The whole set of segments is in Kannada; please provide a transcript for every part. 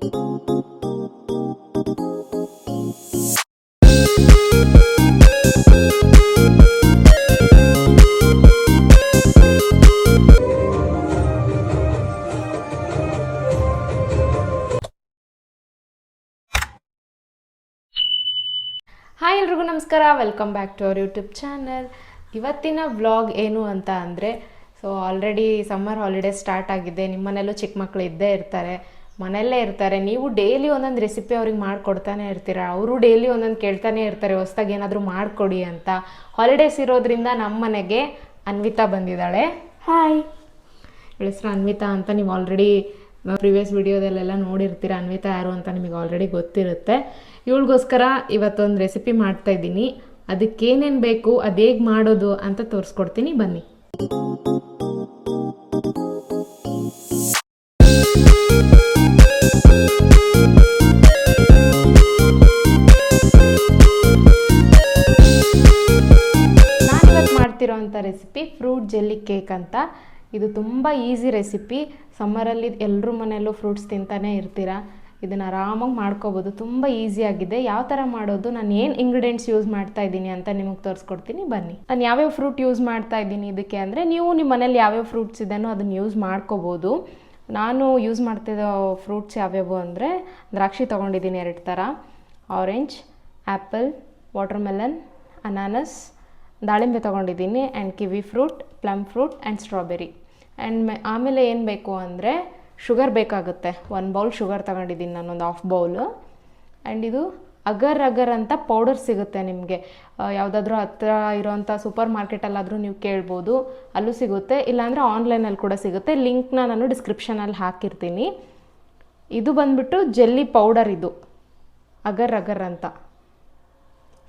ಹಾಯ್ ಎಲ್ರಿಗೂ ನಮಸ್ಕಾರ. Welcome back to our YouTube channel ಇವತ್ತಿನ ವ್ಲಾಗ್ ಏನು ಅಂತ ಅಂದರೆ so already summer holiday start ಆಗಿದೆ. ನಿಮ್ಮ ಚಿಕ್ಕ ಮಕ್ಕಳು ಇದ್ದೇ ಇರ್ತಾರೆ. ಮನೆಯಲ್ಲೇ ಇರ್ತಾರೆ. ನೀವು ಡೈಲಿ ಒಂದೊಂದು ರೆಸಿಪಿ ಅವ್ರಿಗೆ ಮಾಡಿಕೊಡ್ತಾನೆ ಇರ್ತೀರ? ಅವರು ಡೈಲಿ ಒಂದೊಂದು ಕೇಳ್ತಾನೆ ಇರ್ತಾರೆ ಹೊಸ್ದಾಗಿ ಏನಾದರೂ ಮಾಡಿಕೊಡಿ ಅಂತ. ಹಾಲಿಡೇಸ್ ಇರೋದ್ರಿಂದ ನಮ್ಮ ಮನೆಗೆ ಅನ್ವಿತಾ ಬಂದಿದ್ದಾಳೆ. ಹಾಯ್ ಹೇಳಿಸ್ರ ಹೆಸರು ಅನ್ವಿತಾ ಅಂತ ನೀವು ಆಲ್ರೆಡಿ ಪ್ರಿವಿಯಸ್ ವಿಡಿಯೋದಲ್ಲೆಲ್ಲ ನೋಡಿರ್ತೀರ? ಅನ್ವಿತಾ ಯಾರು ಅಂತ ನಿಮಗೆ ಆಲ್ರೆಡಿ ಗೊತ್ತಿರುತ್ತೆ. ಇವಳಿಗೋಸ್ಕರ ಇವತ್ತೊಂದು ರೆಸಿಪಿ ಮಾಡ್ತಾ ಇದ್ದೀನಿ. ಅದಕ್ಕೇನೇನು ಬೇಕು ಅದು ಹೇಗೆ ಮಾಡೋದು ಅಂತ ತೋರಿಸ್ಕೊಡ್ತೀನಿ. ಬನ್ನಿ. ರೆಸಿಪಿ ಫ್ರೂಟ್ ಜೆಲ್ಲಿ ಕೇಕ್ ಅಂತ. ಇದು ತುಂಬ ಈಸಿ ರೆಸಿಪಿ. ಸಮ್ಮರಲ್ಲಿ ಎಲ್ಲರೂ ಮನೆಯಲ್ಲೂ ಫ್ರೂಟ್ಸ್ ತಿಂತಾನೆ ಇರ್ತೀರ? ಇದನ್ನು ಆರಾಮಾಗಿ ಮಾಡ್ಕೋಬೋದು. ತುಂಬ ಈಸಿಯಾಗಿದೆ ಯಾವ ಥರ ಮಾಡೋದು? ನಾನು ಏನು ಇಂಗ್ರೀಡಿಯೆಂಟ್ಸ್ ಯೂಸ್ ಮಾಡ್ತಾ ಇದ್ದೀನಿ ಅಂತ ನಿಮಗೆ ತೋರಿಸ್ಕೊಡ್ತೀನಿ. ಬನ್ನಿ. ನಾನು ಯಾವ್ಯಾವ ಫ್ರೂಟ್ ಯೂಸ್ ಮಾಡ್ತಾ ಇದ್ದೀನಿ ಇದಕ್ಕೆ ಅಂದರೆ, ನೀವು ನಿಮ್ಮ ಮನೇಲಿ ಯಾವ್ಯಾವ ಫ್ರೂಟ್ಸ್ ಇದೆಯೋ ಅದನ್ನು ಯೂಸ್ ಮಾಡ್ಕೋಬೋದು. ನಾನು ಯೂಸ್ ಮಾಡ್ತಿರೋ ಫ್ರೂಟ್ಸ್ ಯಾವ್ಯಾವು ಅಂದರೆ, ದ್ರಾಕ್ಷಿ ತೊಗೊಂಡಿದ್ದೀನಿ ಎರಡು ಥರ ಆರೆಂಜ್ ಆ್ಯಪಲ್ ವಾಟರ್ಮೆಲನ್ ಅನಾನಸ್ ದಾಳಿಂಬೆ ತೊಗೊಂಡಿದ್ದೀನಿ and kiwi fruit plum fruit and strawberry and ಮೆ, ಆಮೇಲೆ ಏನು ಬೇಕು ಅಂದರೆ ಶುಗರ್ ಬೇಕಾಗುತ್ತೆ. ಒಂದು ಬೌಲ್ ಶುಗರ್ ತಗೊಂಡಿದ್ದೀನಿ ನಾನೊಂದು ಹಾಫ್ ಬೌಲು ಆ್ಯಂಡ್ ಇದು ಅಗರ್ ಅಗರ್ ಅಂತ ಪೌಡರ್ ಸಿಗುತ್ತೆ ನಿಮಗೆ. ಯಾವುದಾದ್ರೂ ಹತ್ರ ಇರೋವಂಥ ಸೂಪರ್ ಮಾರ್ಕೆಟಲ್ಲಾದರೂ ನೀವು ಕೇಳ್ಬೋದು. ಅಲ್ಲೂ ಸಿಗುತ್ತೆ. ಇಲ್ಲಾಂದರೆ ಆನ್ಲೈನಲ್ಲಿ ಕೂಡ ಸಿಗುತ್ತೆ. ಲಿಂಕ್ನ ನಾನು ಡಿಸ್ಕ್ರಿಪ್ಷನಲ್ಲಿ ಹಾಕಿರ್ತೀನಿ. ಇದು ಬಂದ್ಬಿಟ್ಟು ಜೆಲ್ಲಿ ಪೌಡರ್ ಇದು. ಅಗರ್ ಅಗರ್ ಅಂತ.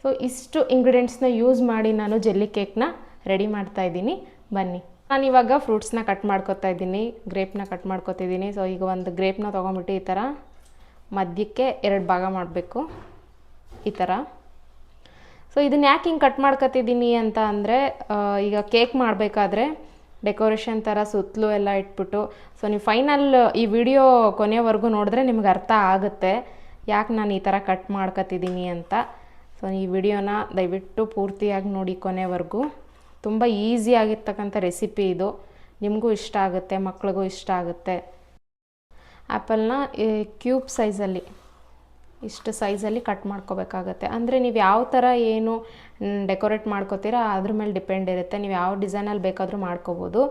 ಸೊ ಇಷ್ಟು ಇಂಗ್ರೀಡಿಯೆಂಟ್ಸ್ನ ಯೂಸ್ ಮಾಡಿ ನಾನು ಜೆಲ್ಲಿ ಕೇಕ್ನ ರೆಡಿ ಮಾಡ್ತಾ ಇದ್ದೀನಿ. ಬನ್ನಿ. ನಾನು ಇವಾಗ ಫ್ರೂಟ್ಸ್ನ ಕಟ್ ಮಾಡ್ಕೊತಾ ಇದ್ದೀನಿ. ಗ್ರೇಪ್ನ ಕಟ್ ಮಾಡ್ಕೋತಿದ್ದೀನಿ ಸೊ ಈಗ ಒಂದು ಗ್ರೇಪ್ನ ತೊಗೊಂಬಿಟ್ಟು ಈ ಥರ ಮಧ್ಯಕ್ಕೆ ಎರಡು ಭಾಗ ಮಾಡಬೇಕು. ಈ ಥರ ಸೊ ಇದನ್ನ ಯಾಕೆ ಹಿಂಗೆ ಕಟ್ ಮಾಡ್ಕೊತಿದ್ದೀನಿ ಅಂತ ಅಂದರೆ ಈಗ ಕೇಕ್ ಮಾಡಬೇಕಾದ್ರೆ ಡೆಕೋರೇಷನ್ ಥರ ಸುತ್ತಲೂ ಎಲ್ಲ ಇಟ್ಬಿಟ್ಟು ಸೊ ನೀವು ಫೈನಲ್ ಈ ವಿಡಿಯೋ ಕೊನೆವರೆಗೂ ನೋಡಿದ್ರೆ ನಿಮ್ಗೆ ಅರ್ಥ ಆಗುತ್ತೆ. ಯಾಕೆ ನಾನು ಈ ಥರ ಕಟ್ ಮಾಡ್ಕೊತಿದ್ದೀನಿ ಅಂತ. ಸೊ ಈ ವಿಡಿಯೋನ ದಯವಿಟ್ಟು ಪೂರ್ತಿಯಾಗಿ ನೋಡಿ ಕೊನೆವರೆಗೂ. ತುಂಬ ಈಸಿ ಆಗಿರ್ತಕ್ಕಂಥ ರೆಸಿಪಿ ಇದು. ನಿಮಗೂ ಇಷ್ಟ ಆಗುತ್ತೆ, ಮಕ್ಳಿಗೂ ಇಷ್ಟ ಆಗುತ್ತೆ. ಆ್ಯಪಲ್ನ ಕ್ಯೂಬ್ ಸೈಜಲ್ಲಿ ಇಷ್ಟು ಸೈಜಲ್ಲಿ ಕಟ್ ಮಾಡ್ಕೋಬೇಕಾಗತ್ತೆ. ಅಂದರೆ ನೀವು ಯಾವ ಥರ ಏನು ಡೆಕೋರೇಟ್ ಮಾಡ್ಕೋತೀರಾ, ಅದ್ರ ಮೇಲೆ ಡಿಪೆಂಡ್ ಇರುತ್ತೆ. ನೀವು ಯಾವ ಡಿಸೈನಲ್ಲಿ ಬೇಕಾದರೂ ಮಾಡ್ಕೋಬೋದು.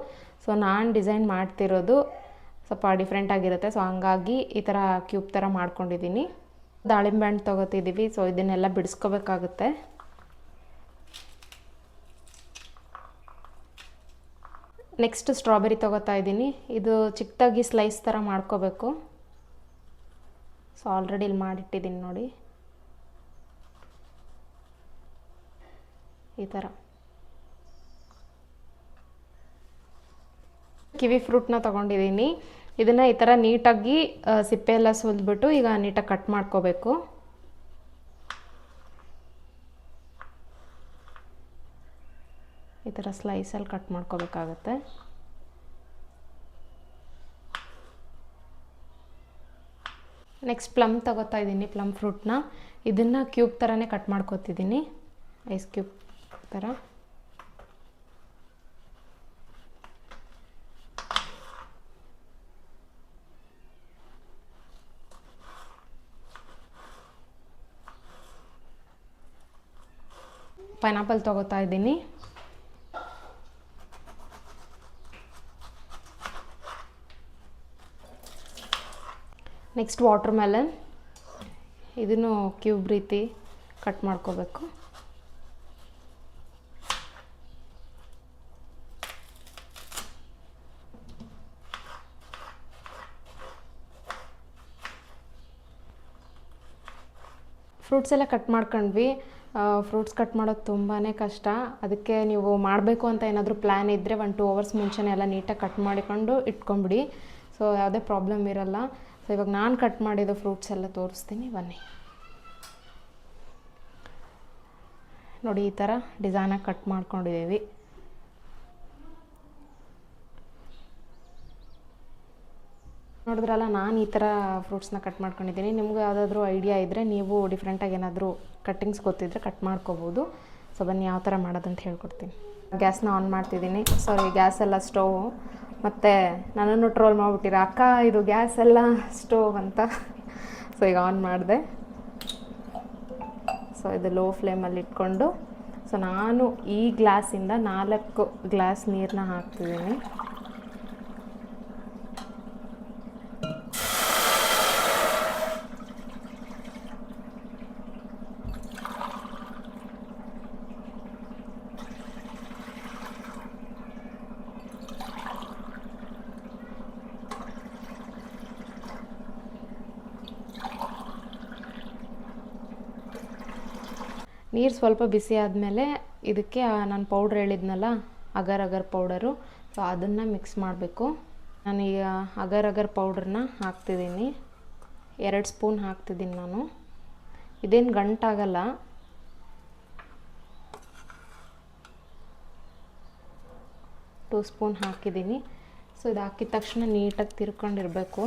ಸೊ ನಾನು ಡಿಸೈನ್ ಮಾಡ್ತಿರೋದು ಸ್ವಲ್ಪ ಡಿಫ್ರೆಂಟಾಗಿರುತ್ತೆ ಸೊ ಹಂಗಾಗಿ ಈ ಥರ ಕ್ಯೂಬ್ ಥರ ಮಾಡ್ಕೊಂಡಿದ್ದೀನಿ. ದಾಳಿಂಬೆ ಹಣ್ಣು ತೊಗೋತಿದ್ದೀವಿ ಸೊ ಇದನ್ನೆಲ್ಲ ಬಿಡಿಸ್ಕೋಬೇಕಾಗುತ್ತೆ. ನೆಕ್ಸ್ಟ್ ಸ್ಟ್ರಾಬೆರಿ ತೊಗೋತಾ ಇದ್ದೀನಿ. ಇದು ಚಿಕ್ಕದಾಗಿ ಸ್ಲೈಸ್ ಥರ ಮಾಡ್ಕೋಬೇಕು. ಸೊ ಆಲ್ರೆಡಿ ಇಲ್ಲಿ ಮಾಡಿಟ್ಟಿದ್ದೀನಿ ನೋಡಿ. ಈ ಥರ ಕಿವಿ ಫ್ರೂಟ್ನ ತೊಗೊಂಡಿದ್ದೀನಿ. ಇದನ್ನು ಈ ಥರ ನೀಟಾಗಿ ಸಿಪ್ಪೆ ಎಲ್ಲ ಸುಲಿದ್ಬಿಟ್ಟು ಈಗ ನೀಟಾಗಿ ಕಟ್ ಮಾಡ್ಕೋಬೇಕು. ಈ ಥರ ಸ್ಲೈಸಲ್ಲಿ ಕಟ್ ಮಾಡ್ಕೋಬೇಕಾಗತ್ತೆ. ನೆಕ್ಸ್ಟ್ ಪ್ಲಮ್ ತಗೋತಾ ಇದ್ದೀನಿ ಪ್ಲಮ್ ಫ್ರೂಟ್ನ ಇದನ್ನು ಕ್ಯೂಬ್ ಥರನೇ ಕಟ್ ಮಾಡ್ಕೋತಿದ್ದೀನಿ. ಐಸ್ ಕ್ಯೂಬ್ ಥರ ಪೈನಾಪಲ್ ತೊಗೋತಾ ಇದ್ದೀನಿ. ನೆಕ್ಸ್ಟ್ ವಾಟರ್ ಮೆಲನ್ ಇದನ್ನು ಕ್ಯೂಬ್ ರೀತಿ ಕಟ್ ಮಾಡ್ಕೋಬೇಕು. ಫ್ರೂಟ್ಸ್ ಎಲ್ಲ ಕಟ್ ಮಾಡ್ಕೊಂಡ್ವಿ. ಫ್ರೂಟ್ಸ್ ಕಟ್ ಮಾಡೋದು ತುಂಬಾ ಕಷ್ಟ. ಅದಕ್ಕೆ ನೀವು ಮಾಡಬೇಕು ಅಂತ ಏನಾದರೂ ಪ್ಲ್ಯಾನ್ ಇದ್ದರೆ ಒನ್ ಟೂ ಅವರ್ಸ್ ಮುಂಚೆನೇ ಎಲ್ಲ ನೀಟಾಗಿ ಕಟ್ ಮಾಡಿಕೊಂಡು ಇಟ್ಕೊಂಬಿಡಿ ಸೊ ಯಾವುದೇ ಪ್ರಾಬ್ಲಮ್ ಇರಲ್ಲ. ಸೊ ಇವಾಗ ನಾನು ಕಟ್ ಮಾಡಿದ ಫ್ರೂಟ್ಸ್ ಎಲ್ಲ ತೋರಿಸ್ತೀನಿ, ಬನ್ನಿ. ನೋಡಿ, ಈ ಥರ ಡಿಸೈನಾಗಿ ಕಟ್ ಮಾಡ್ಕೊಂಡಿದ್ದೀವಿ. ನೋಡಿದ್ರಲ್ಲ, ನಾನು ಈ ಥರ ಫ್ರೂಟ್ಸ್ನ ಕಟ್ ಮಾಡ್ಕೊಂಡಿದ್ದೀನಿ. ನಿಮ್ಗೆ ಯಾವುದಾದ್ರೂ ಐಡಿಯಾ ಇದ್ದರೆ ನೀವು ಡಿಫ್ರೆಂಟಾಗಿ ಏನಾದರೂ ಕಟ್ಟಿಂಗ್ಸ್ ಗೊತ್ತಿದ್ದರೆ ಕಟ್ ಮಾಡ್ಕೋಬೋದು. ಸೊ ಬನ್ನಿ ಯಾವ ಥರ ಮಾಡೋದಂತ ಹೇಳ್ಕೊಡ್ತೀನಿ. ಗ್ಯಾಸ್ನ ಆನ್ ಮಾಡ್ತಿದ್ದೀನಿ. ಸಾರಿ ಗ್ಯಾಸ್ ಎಲ್ಲ ಸ್ಟೋವ್ ಮತ್ತು ನನ್ನನ್ನು ಟ್ರೋಲ್ ಮಾಡಿಬಿಟ್ಟಿರ. ಅಕ್ಕ, ಇದು ಗ್ಯಾಸ್ ಎಲ್ಲ ಸ್ಟೋವ್ ಅಂತ. ಸೊ ಈಗ ಆನ್ ಮಾಡಿದೆ. ಸೊ ಇದು ಲೋ ಫ್ಲೇಮಲ್ಲಿ ಇಟ್ಕೊಂಡು. ಸೊ ನಾನು ಈ ಗ್ಲಾಸಿಂದ ನಾಲ್ಕು ಗ್ಲಾಸ್ ನೀರನ್ನ ಹಾಕ್ತಿದ್ದೀನಿ. ನೀರು ಸ್ವಲ್ಪ ಬಿಸಿ ಆದಮೇಲೆ ಇದಕ್ಕೆ ನಾನು ಪೌಡ್ರ್ ಹೇಳಿದ್ನಲ್ಲ ಅಗರ್ ಅಗರ್ ಪೌಡರು ಸೊ ಅದನ್ನು ಮಿಕ್ಸ್ ಮಾಡಬೇಕು. ನಾನು ಈಗ ಅಗರ್ ಅಗರ್ ಪೌಡ್ರನ್ನ ಹಾಕ್ತಿದ್ದೀನಿ. ಎರಡು ಸ್ಪೂನ್ ಹಾಕ್ತಿದ್ದೀನಿ ನಾನು. ಇದೇನು ಗಂಟಾಗಲ್ಲ. ಟೂ ಸ್ಪೂನ್ ಹಾಕಿದ್ದೀನಿ. ಸೊ ಇದು ಹಾಕಿದ ತಕ್ಷಣ ನೀಟಾಗಿ ತಿರ್ಕೊಂಡಿರಬೇಕು.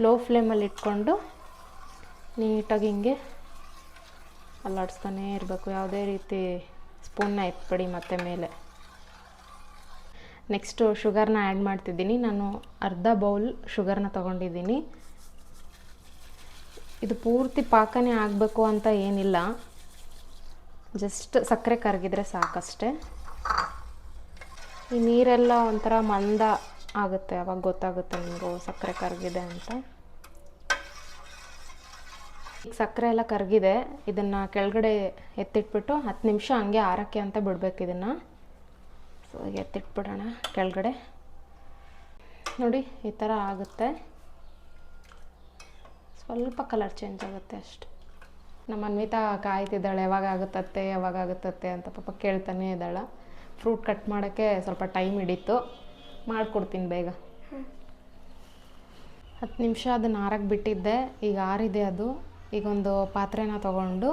ಲೋ ಫ್ಲೇಮಲ್ಲಿ ಇಟ್ಕೊಂಡು ನೀಟಾಗಿ ಹಿಂಗೆ ಅಲ್ಲಾಡಿಸ್ತಾನೇ ಇರಬೇಕು. ಯಾವುದೇ ರೀತಿ ಸ್ಪೂನ್ನ ಎತ್ಬೇಡಿ ಮತ್ತೆ ಮೇಲೆ. ನೆಕ್ಸ್ಟು ಶುಗರ್ನ ಆ್ಯಡ್ ಮಾಡ್ತಿದ್ದೀನಿ. ನಾನು ಅರ್ಧ ಬೌಲ್ ಶುಗರ್ನ ತೊಗೊಂಡಿದ್ದೀನಿ. ಇದು ಪೂರ್ತಿ ಪಾಕನೇ ಆಗಬೇಕು ಅಂತ ಏನಿಲ್ಲ. ಜಸ್ಟ್ ಸಕ್ಕರೆ ಕರಗಿದ್ರೆ ಸಾಕಷ್ಟೇ. ಈ ನೀರೆಲ್ಲ ಒಂಥರ ಮಂದ ಆಗುತ್ತೆ, ಅವಾಗ ಗೊತ್ತಾಗುತ್ತೆ ನಿಮಗೂ ಸಕ್ಕರೆ ಕರಗಿದೆ ಅಂತ. ಈಗ ಸಕ್ಕರೆ ಎಲ್ಲ ಕರಗಿದೆ ಇದನ್ನು ಕೆಳಗಡೆ ಎತ್ತಿಟ್ಬಿಟ್ಟು ಹತ್ತು ನಿಮಿಷ ಹಂಗೆ ಆರಕ್ಕೆ ಅಂತ ಬಿಡಬೇಕು ಇದನ್ನು. ಸೊ ಎತ್ತಿಟ್ಬಿಡೋಣ ಕೆಳಗಡೆ. ನೋಡಿ, ಈ ಥರ ಆಗುತ್ತೆ. ಸ್ವಲ್ಪ ಕಲರ್ ಚೇಂಜ್ ಆಗುತ್ತೆ ಅಷ್ಟೆ. ನಮ್ಮ ಅನ್ವಿತಾ ಕಾಯ್ತಿದ್ದಾಳೆ, ಯಾವಾಗ ಆಗುತ್ತತ್ತೆ ಯಾವಾಗ ಆಗುತ್ತತ್ತೆ ಅಂತ ಪಾಪ ಕೇಳ್ತಾನೆ ಇದ್ದಾಳೆ. ಫ್ರೂಟ್ ಕಟ್ ಮಾಡೋಕ್ಕೆ ಸ್ವಲ್ಪ ಟೈಮ್ ಹಿಡಿತು. ಮಾಡಿಕೊಡ್ತೀನಿ ಬೇಗ. ಹತ್ತು ನಿಮಿಷ ಅದನ್ನು ಆರಕ್ಕೆ ಬಿಟ್ಟಿದ್ದೆ. ಈಗ ಆರಿದೆ ಅದು. ಈಗ ಒಂದು ಪಾತ್ರೆನ ತೊಗೊಂಡು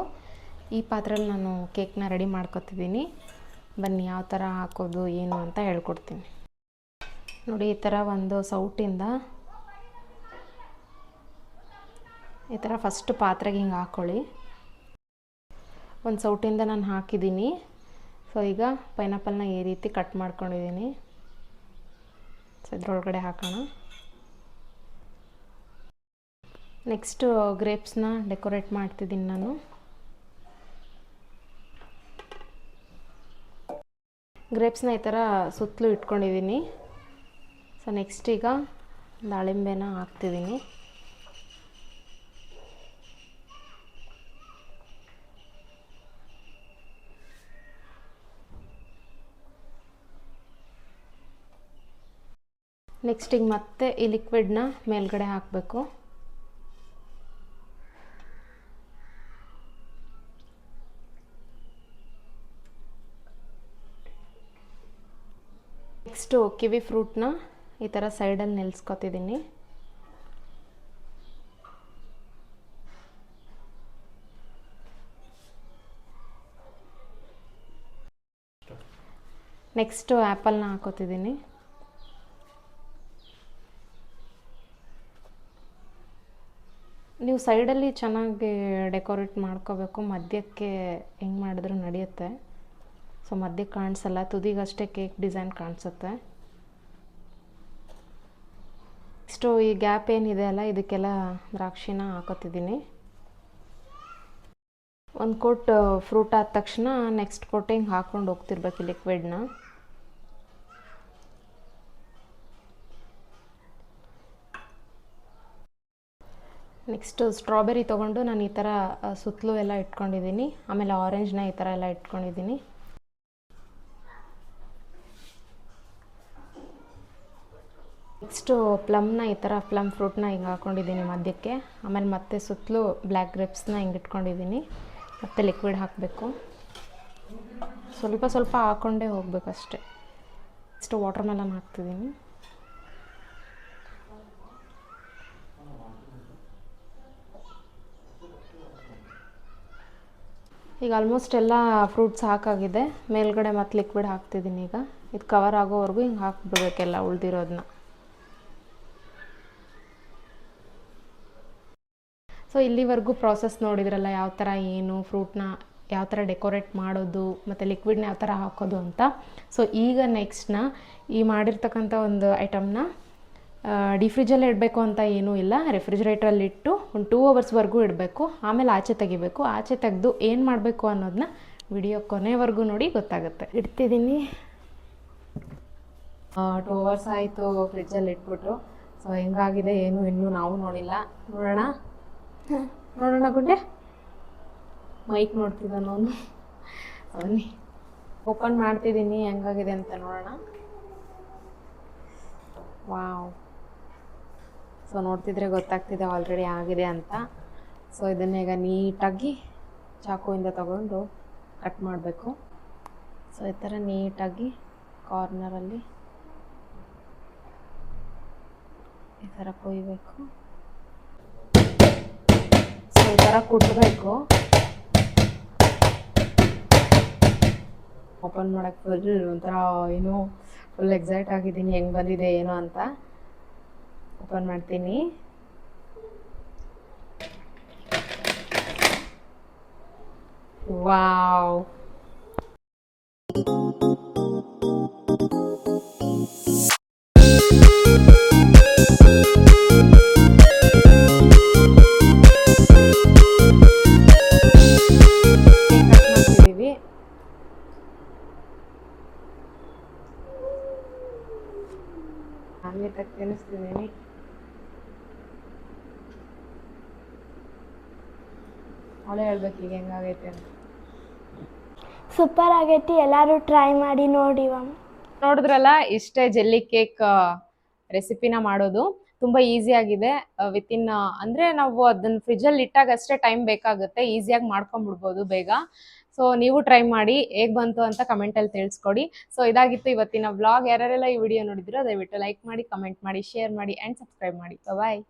ಈ ಪಾತ್ರೆಯಲ್ಲಿ ನಾನು ಕೇಕ್ನ ರೆಡಿ ಮಾಡ್ಕೊತಿದ್ದೀನಿ. ಬನ್ನಿ ಯಾವ ಥರ ಹಾಕೋದು ಏನು ಅಂತ ಹೇಳ್ಕೊಡ್ತೀನಿ. ನೋಡಿ ಈ ಥರ ಒಂದು ಸೌಟಿಂದ ಈ ಥರ ಫಸ್ಟ್ ಪಾತ್ರೆಗೆ ಹಿಂಗೆ ಹಾಕ್ಕೊಳ್ಳಿ ಒಂದು ಸೌಟಿಂದ ನಾನು ಹಾಕಿದ್ದೀನಿ. ಸೊ ಈಗ ಪೈನಾಪಲ್ನ ಈ ರೀತಿ ಕಟ್ ಮಾಡ್ಕೊಂಡಿದ್ದೀನಿ. ಇದ್ರೊಳಗಡೆ ಹಾಕೋಣ. ನೆಕ್ಸ್ಟು ಗ್ರೇಪ್ಸ್ನ ಡೆಕೋರೇಟ್ ಮಾಡ್ತಿದ್ದೀನಿ ನಾನು. ಗ್ರೇಪ್ಸ್ನ ಈ ಥರ ಸುತ್ತಲೂ ಇಟ್ಕೊಂಡಿದ್ದೀನಿ. ಸೊ ನೆಕ್ಸ್ಟ್ ಈಗ ದಾಳಿಂಬೆನ ಹಾಕ್ತಿದ್ದೀನಿ. ನೆಕ್ಸ್ಟ್ ಮತ್ತೆ ಈ ಲಿಕ್ವಿಡ್ನ ಮೇಲ್ಗಡೆ ಹಾಕಬೇಕು. ನೆಕ್ಸ್ಟು ಕಿವಿ ಫ್ರೂಟ್ನ ಈ ಥರ ಸೈಡಲ್ಲಿ ನಿಲ್ಸ್ಕೊತಿದ್ದೀನಿ ನೆಕ್ಸ್ಟು ಆ್ಯಪಲ್ನ ಹಾಕೋತಿದ್ದೀನಿ ನೀವು ಸೈಡಲ್ಲಿ ಚೆನ್ನಾಗಿ ಡೆಕೋರೇಟ್ ಮಾಡ್ಕೋಬೇಕು. ಮಧ್ಯಕ್ಕೆ ಹೆಂಗೆ ಮಾಡಿದ್ರೂ ನಡೆಯುತ್ತೆ. ಸೊ ಮಧ್ಯಕ್ಕೆ ಕಾಣಿಸಲ್ಲ. ತುದಿಗಷ್ಟೇ ಕೇಕ್ ಡಿಸೈನ್ ಕಾಣಿಸುತ್ತೆ. ಇಷ್ಟು ಈ ಗ್ಯಾಪ್ ಏನಿದೆ ಅಲ್ಲ, ಇದಕ್ಕೆಲ್ಲ ದ್ರಾಕ್ಷಿನ ಹಾಕೋತಿದ್ದೀನಿ. ಒಂದು ಕೋಟ್ ಫ್ರೂಟ್ ಆದ ತಕ್ಷಣ ನೆಕ್ಸ್ಟ್ ಕೋಟಿಂಗ್ ಹಾಕ್ಕೊಂಡು ಹೋಗ್ತಿರ್ಬೇಕು ಲಿಕ್ವಿಡ್ನ ನೆಕ್ಸ್ಟು ಸ್ಟ್ರಾಬೆರಿ ತೊಗೊಂಡು ನಾನು ಈ ಥರ ಸುತ್ತಲೂ ಎಲ್ಲ ಇಟ್ಕೊಂಡಿದ್ದೀನಿ. ಆಮೇಲೆ ಆರೆಂಜ್ನ ಈ ಥರ ಎಲ್ಲ ಇಟ್ಕೊಂಡಿದ್ದೀನಿ. ನೆಕ್ಸ್ಟು ಪ್ಲಮ್ನ ಈ ಥರ ಪ್ಲಮ್ ಫ್ರೂಟ್ನ ಹಿಂಗೆ ಹಾಕ್ಕೊಂಡಿದ್ದೀನಿ ಮಧ್ಯಕ್ಕೆ. ಆಮೇಲೆ ಮತ್ತೆ ಸುತ್ತಲೂ ಬ್ಲ್ಯಾಕ್ ಗ್ರಿಪ್ಸ್ನ ಹಿಂಗೆ ಇಟ್ಕೊಂಡಿದ್ದೀನಿ. ಮತ್ತೆ ಲಿಕ್ವಿಡ್ ಹಾಕಬೇಕು. ಸ್ವಲ್ಪ ಸ್ವಲ್ಪ ಹಾಕ್ಕೊಂಡೇ ಹೋಗ್ಬೇಕಷ್ಟೆ ನೆಕ್ಸ್ಟು ವಾಟರ್ ಮೆಲನ್ ಹಾಕ್ತಿದ್ದೀನಿ. ಈಗ ಆಲ್ಮೋಸ್ಟ್ ಎಲ್ಲ ಫ್ರೂಟ್ಸ್ ಹಾಕಾಗಿದೆ. ಮೇಲ್ಗಡೆ ಮತ್ತು ಲಿಕ್ವಿಡ್ ಹಾಕ್ತಿದ್ದೀನಿ ಈಗ. ಇದು ಕವರ್ ಆಗೋವರೆಗೂ ಹಿಂಗೆ ಹಾಕ್ಬಿಡ್ಬೇಕೆಲ್ಲ ಉಳಿದಿರೋದನ್ನ ಸೊ ಇಲ್ಲಿವರೆಗೂ ಪ್ರಾಸೆಸ್ ನೋಡಿದ್ರಲ್ಲ ಯಾವ ಥರ ಏನು ಫ್ರೂಟ್ನ ಯಾವ ಥರ ಡೆಕೋರೇಟ್ ಮಾಡೋದು, ಮತ್ತು ಲಿಕ್ವಿಡ್ನ ಯಾವ ಥರ ಹಾಕೋದು ಅಂತ. ಸೊ ಈಗ ನೆಕ್ಸ್ಟ್ನ ಈ ಮಾಡಿರ್ತಕ್ಕಂಥ ಒಂದು ಐಟಮ್ನ ಡಿಫ್ರಿಜಲ್ಲಿ ಇಡಬೇಕು ಅಂತ ಏನೂ ಇಲ್ಲ. ರೆಫ್ರಿಜರೇಟ್ರಲ್ಲಿ ಇಟ್ಟು ಒಂದು ಟೂ ಅವರ್ಸ್ವರೆಗೂ ಇಡಬೇಕು. ಆಮೇಲೆ ಆಚೆ ತೆಗಿಬೇಕು. ಆಚೆ ತೆಗೆದು ಏನು ಮಾಡಬೇಕು ಅನ್ನೋದನ್ನ ವಿಡಿಯೋ ಕೊನೆವರೆಗೂ ನೋಡಿ ಗೊತ್ತಾಗುತ್ತೆ. ಇಡ್ತಿದ್ದೀನಿ. ಟೂ ಅವರ್ಸ್ ಆಯಿತು ಫ್ರಿಜ್ಜಲ್ಲಿ ಇಟ್ಬಿಟ್ಟು. ಸೊ ಹೆಂಗಾಗಿದೆ ಏನು ಇನ್ನೂ ನಾವು ನೋಡಿಲ್ಲ. ನೋಡೋಣ? ನೋಡೋಣ ಗುಡ್ಡೆ ಮೈಕ್ ನೋಡ್ತಿದ್ದಾನು ಅವನು ಬನ್ನಿ ಓಪನ್ ಮಾಡ್ತಿದ್ದೀನಿ. ಹೆಂಗಾಗಿದೆ ಅಂತ ನೋಡೋಣ. ವಾವ್ ಸೊ ನೋಡ್ತಿದ್ರೆ ಗೊತ್ತಾಗ್ತಿದೆ ಆಲ್ರೆಡಿ ಆಗಿದೆ ಅಂತ. ಸೊ ಇದನ್ನು ಈಗ ನೀಟಾಗಿ ಚಾಕುವಿಂದ ತಗೊಂಡು ಕಟ್ ಮಾಡಬೇಕು. ಸೊ ಈ ಥರ ನೀಟಾಗಿ ಕಾರ್ನರಲ್ಲಿ ಈ ಥರ ಕೊಯ್ಬೇಕು. ಸೊ ಈ ಥರ ಕುಟ್ಟಬೇಕು ಓಪನ್ ಮಾಡೋಕ್ಕೆ ಫುಲ್ ಒಂಥರ, ಏನೋ ಫುಲ್ ಎಕ್ಸೈಟ್ ಆಗಿದ್ದೀನಿ, ಹೆಂಗೆ ಬಂದಿದೆ, ಏನೋ ಅಂತ. ಓಪನ್ ಮಾಡ್ತೀನಿ ವಾವ್ ಕಟ್ ಹೇಳ್ಬೇಕು ಈಗ ಹೆಂಗಾಗೈತೆ ಅಂತ. ಸೂಪರ್ ಆಗೈತಿ ಎಲ್ಲರೂ ಟ್ರೈ ಮಾಡಿ ನೋಡಿ ಮ್ಯಾಮ್. ನೋಡಿದ್ರಲ್ಲ ಇಷ್ಟೇ ಜೆಲ್ಲಿ ಕೇಕ್ ರೆಸಿಪಿನ ಮಾಡೋದು ತುಂಬ ಈಸಿ ಆಗಿದೆ. ವಿತಿನ್ ಅಂದರೆ ನಾವು ಅದನ್ನ ಫ್ರಿಜ್ಜಲ್ಲಿ ಇಟ್ಟಾಗ ಅಷ್ಟೇ ಟೈಮ್ ಬೇಕಾಗುತ್ತೆ ಈಸಿಯಾಗಿ ಮಾಡ್ಕೊಂಡ್ಬಿಡ್ಬೋದು ಬೇಗ. ಸೊ ನೀವು ಟ್ರೈ ಮಾಡಿ ಹೇಗೆ ಬಂತು ಅಂತ ಕಮೆಂಟಲ್ಲಿ ತಿಳಿಸ್ಕೊಡಿ. ಸೊ ಇದಾಗಿತ್ತು ಇವತ್ತಿನ ವ್ಲಾಗ್ ಯಾರ್ಯಾರೆಲ್ಲ ಈ ವಿಡಿಯೋ ನೋಡಿದ್ರು ದಯವಿಟ್ಟು ಲೈಕ್ ಮಾಡಿ ಕಮೆಂಟ್ ಮಾಡಿ ಶೇರ್ ಮಾಡಿ ಆ್ಯಂಡ್ ಸಬ್ಸ್ಕ್ರೈಬ್ ಮಾಡಿ. ಬಾಯ್